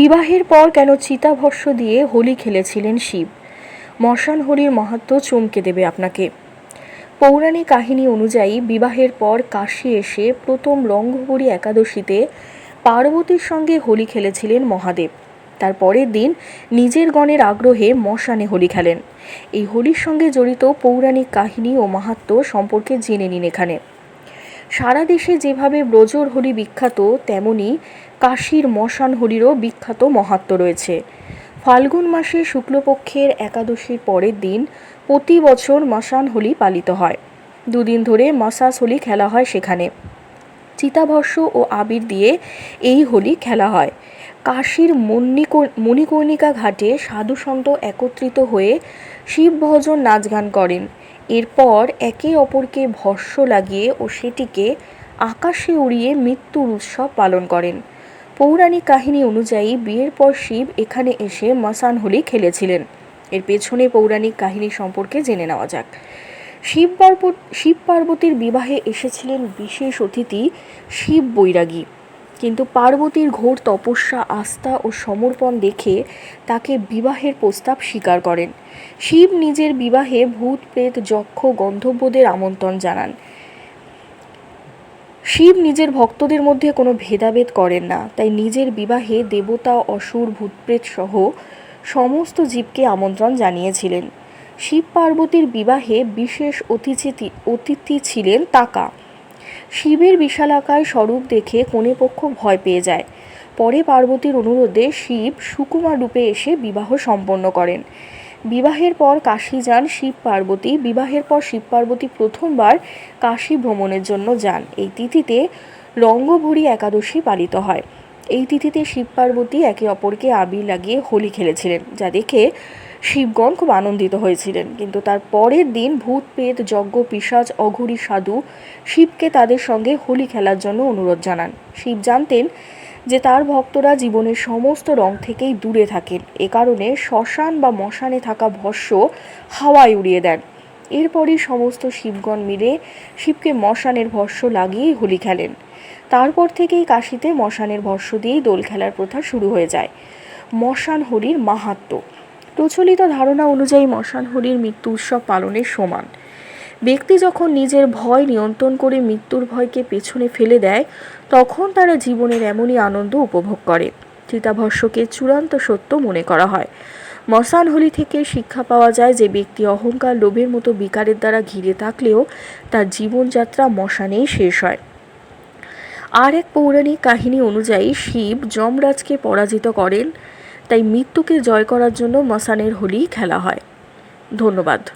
বিবাহের পর কেন চিতাভস্য দিয়ে হোলি খেলেছিলেন শিব? মশান হোলির মাহাত্ম্য চমকে দেবে আপনাকে। পৌরাণিক কাহিনী অনুযায়ী বিবাহের পর কাশী এসে প্রথম রঙ্গহরি একাদশীতে পার্বতীর সঙ্গে হোলি খেলেছিলেন মহাদেব। তার পরের দিন নিজের গণের আগ্রহে মশানে হোলি খেলেন। এই হোলির সঙ্গে জড়িত পৌরাণিক কাহিনী ও মাহাত্ম্য সম্পর্কে জেনে নিন এখানে। সারা দেশে যেভাবে ব্রজর হোলি বিখ্যাত, তেমনি কাশীর মশান হোলিরও বিখ্যাত মহাত্ম্য রয়েছে। ফাল্গুন মাসে শুক্লপক্ষের একাদশীর পরের দিন প্রতি বছর মশান হোলি পালিত হয়। দুদিন ধরে মাসাস হোলি খেলা হয় সেখানে। চিতাভস্য ও আবির দিয়ে এই হোলি খেলা হয়। কাশীর মণিকর- মণিকর্ণিকা ঘাটে সাধুসন্ত একত্রিত হয়ে শিব ভজন নাচ গান করেন। এরপর একে অপরকে ভস্য লাগিয়ে ও সেটিকে আকাশে উড়িয়ে মৃত্যুর উৎসব পালন করেন। পৌরাণিক কাহিনী অনুযায়ী বিয়ের পর শিব এখানে এসে মাসান হোলি খেলেছিলেন। এর পেছনে পৌরাণিক কাহিনী সম্পর্কে জেনে নেওয়া যাক। শিব শিব পার্বতীর বিবাহে এসেছিলেন বিশেষ অতিথি শিব বৈরাগী। কিন্তু পার্বতীর ঘোর তপস্যা, আস্থা ও সমর্পণ দেখে তাকে বিবাহের প্রস্তাব স্বীকার করেন। শিব নিজের বিবাহে ভূত, প্রেত, যক্ষ গন্ধর্বদের আমন্ত্রণ জানান। শিব নিজের ভক্তদের মধ্যে কোনো ভেদাভেদ করেন না, তাই নিজের বিবাহে দেবতা, অসুর, ভূতপ্রেত সহ সমস্ত জীবকে আমন্ত্রণ জানিয়েছিলেন। শিব পার্বতীর বিবাহে বিশেষ অতিথি অতিথি ছিলেন তাকা। শিবের বিশালাকায় স্বরূপ দেখে কনেপক্ষ ভয় পেয়ে যায়। পরে পার্বতীর অনুরোধে শিব সুকুমার রূপে এসে বিবাহ সম্পন্ন করেন। বিবাহের পর কাশী যান শিব পার্বতী, বিবাহের পর শিব পার্বতী প্রথমবার কাশী ভ্রমণের জন্য যান। এই তিথিতে রঙ্গভরি একাদশী পালিত হয়। এই তিথিতে শিব পার্বতী একে অপরকে আবির লাগিয়ে হোলি খেলেছিলেন, যা দেখে শিবগণ খুব আনন্দিত হয়েছিলেন। কিন্তু তার পরের দিন ভূত, প্রেত, যজ্ঞ পিসাজ অঘুরি, সাধু শিবকে তাদের সঙ্গে হোলি খেলার জন্য অনুরোধ জানান। শিব জানতেন যে তার ভক্তরা জীবনের সমস্ত রং থেকেই দূরে থাকেন। এ কারণে শ্মশান বা মশানে থাকা ভস্য হাওয়ায় উড়িয়ে দেন। এরপরই সমস্ত শিবগণ মিলে শিবকে মশানের ভস্য লাগিয়েই হোলি খেলেন। তারপর থেকেই কাশিতে মশানের ভস্য দিয়েই দোল খেলার প্রথা শুরু হয়ে যায়। মশান হোলির মাহাত্ম্য। প্রচলিত ধারণা অনুযায়ী মশান হোলির মৃত্যু উৎসব পালনের সমান। ব্যক্তি যখন নিজের ভয় নিয়ন্ত্রণ করে মৃত্যুর ভয়কে পেছনে ফেলে দেয়, তখন তারা জীবনের এমনই আনন্দ উপভোগ করে। চিতাভস্যকে চূড়ান্ত সত্য মনে করা হয়। মশান হোলি থেকে শিক্ষা পাওয়া যায় যে, ব্যক্তি অহংকার লোভের মতো বিকারের দ্বারা ঘিরে থাকলেও তার জীবনযাত্রা মশানেই শেষ হয়। আর এক পৌরাণিক কাহিনী অনুযায়ী, শিব যমরাজকে পরাজিত করেন, তাই মৃত্যুকে জয় করার জন্য মশানের হোলি খেলা হয়। ধন্যবাদ।